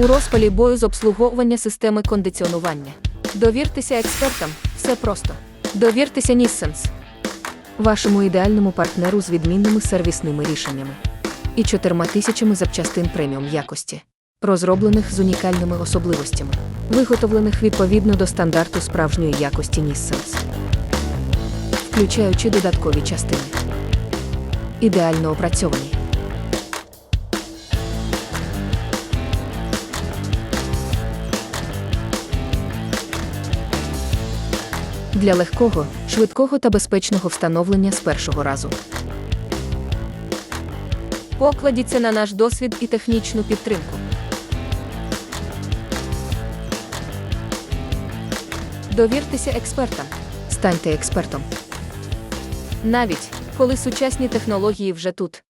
У розпалі бою з обслуговування системи кондиціонування. Довіртеся експертам, все просто. Довіртеся Ніссенс. Вашому ідеальному партнеру з відмінними сервісними рішеннями. І чотирма тисячами запчастин преміум якості, розроблених з унікальними особливостями, виготовлених відповідно до стандарту справжньої якості Ніссенс, включаючи додаткові частини. Ідеально опрацьовані. Для легкого, швидкого та безпечного встановлення з першого разу. Покладіться на наш досвід і технічну підтримку. Довіртеся експертам. Станьте експертом. Навіть коли сучасні технології вже тут.